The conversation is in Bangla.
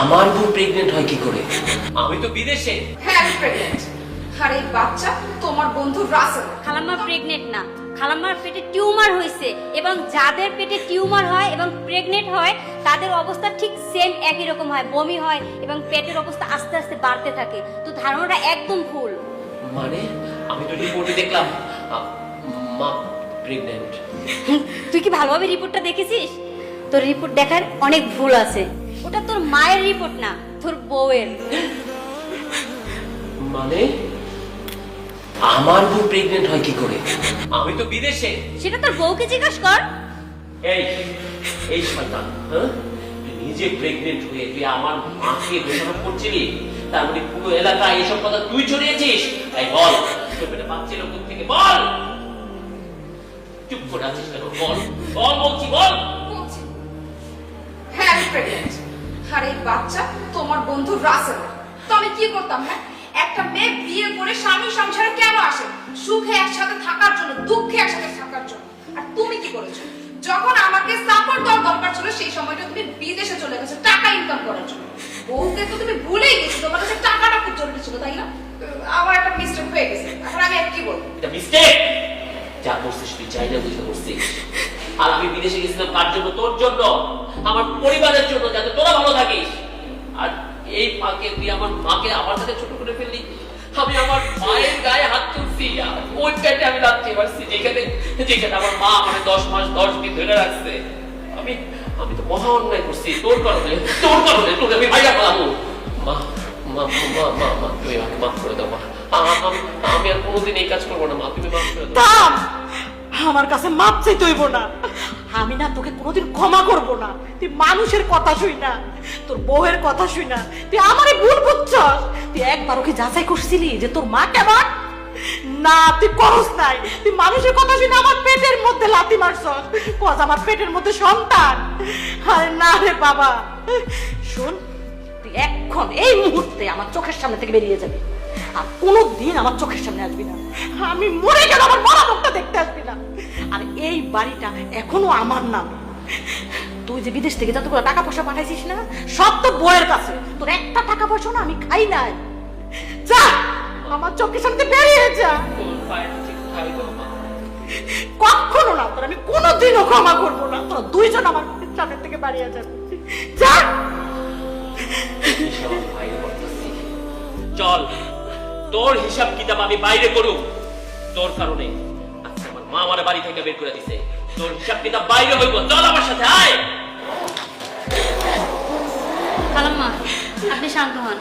আমার বউ প্রেগনেন্ট হয় কি করে? আমি তো বিদেশে। হ্যাঁ আমি প্রেগনেন্ট আর এই বাচ্চা তোমার বন্ধু রাসেল। খালাম্মা প্রেগনেন্ট না। খালাম্মার পেটে টিউমার হয়েছে এবং যাদের পেটে টিউমার হয় এবং প্রেগনেন্ট হয় তাদের অবস্থা ঠিক সেম একই রকম হয়। বমি হয় এবং পেটের অবস্থা আস্তে আস্তে বাড়তে থাকে। তো ধারণাটা একদম ভুল। মানে? আমি তো রিপোর্টে দেখলাম। মা প্রেগনেন্ট তুই কি ভালোভাবে রিপোর্টটা দেখেছিস? তোর রিপোর্ট দেখার অনেক ভুল আছে। মায়ের রিপোর্ট না তোর বউয়ের। মানে? আমার বউ প্রেগনেন্ট হয় কি করে? আমি তো বিদেশে। সেটা তোর বউকে জিজ্ঞাসা কর। এই এই শয়তান হ্যাঁ? তুই নিজে প্রেগনেন্ট হয়ে তুই আমার মাকে দোষারোপ করছিলি? তার মানে পুরো এলাকায় এসব কথা তুই ছড়িয়েছিস? তাই বল তোর পেটে বাচ্চা লোক থেকে বল! চুপ করে আছিস কেন? বল বল বলছি বল! আর বাচ্চা, তোমার বন্ধু রাসেল। তো আমি কি করতাম হ্যাঁ? একটা মেয়ে বিয়ে করে স্বামী সংসারে কেন আসে? সুখে একসাথে থাকার জন্য, দুঃখে একসাথে থাকার জন্য। আর তুমি কি করেছ? যখন আমাকে সাপোর্ট দেওয়ার দরকার ছিল, সেই সময়টা তুমি বিদেশে চলে গেছো, টাকা ইনকাম করার জন্য। বউকে তো তুমি ভুলেই গেছো, তোমার কাছে টাকাটা খুব জরুরি ছিল, তাই না? আমার একটা মিস্টেক হয়ে গেছে। এখন আমি আর কি বলব? এটা মিস্টেক যা করছিস, তুই চাই না বুঝতে করছিস আর আমি বিদেশে গেছিলাম কার জন্য? তোর জন্য। আমার পরিবারের জন্য, যাতে তোরা ভালো থাকিস। আর এই ফাঁকে তুই আমার মাকে আমার সাথে ছোট করে ফেললি। আমি আমার মায়ের গায়ে হাত তুলছি। ওই আমি রাখতে পারছি যেখানে যেখানে আমার মা আমার দশ মাস, দশ দিন ধরে রাখছে। আমি আমি তো মহা অন্যায় করছি। তোর কারণে তোর কারণে তোকে আমি ভাইয়া পালাবো। মা মা মা মা মা আমাকে মাফ করে দাও, মা। আমি আর কোনোদিন এই কাজ করব না, মা। তুমি মাফ করে দাও। আমার কাছে মাপ চাইতে হইব না। আমি না তোকে কোনোদিন ক্ষমা করব না। তুই মানুষের কথা শুই না, তোর বউয়ের কথা শুই না, তুই আমারই ভুল বুঝছস। তুই একবার ওকে যাচাই করছিলি যে তোর মা কেমন? না, তুই করস নাই। তুই মানুষের কথা শুনে আমার পেটের মধ্যে লাথি মারছস। কজ আমার পেটের মধ্যে সন্তান। আরে না রে বাবা। শোন, তুই এখন এই মুহূর্তে আমার চোখের সামনে থেকে বেরিয়ে যাবি। আর কোনো দিন আমার চোখের সামনে আসবি না। আমি মরে গেলে আমার মরা বাড়িটা এখনও আমার নাম। তুই যে বিদেশ থেকে যতগুলো টাকা পয়সা পাঠাইছিস না, সব তো বইয়ের কাছে। তোর একটা টাকা পয়সা না আমি খাই নাই। যা, আমার চোখের সামনে বেরিয়ে যা। কখনো না, তোর আমি কোনোদিনও ক্ষমা করব না। তোরা দুইজন আমার সামনের থেকে বাড়িয়ে যাবে। যা। চল, তোর হিসাব কিতাব আমি বাইরে করুক তোর কারণে। মা আমার বাড়ি থেকে বের করে দিছে। তোর হিসাব কিতাব বাইরে হইব, চল আমার সাথে, আয়! খালাম্মা আপনি শান্ত হন।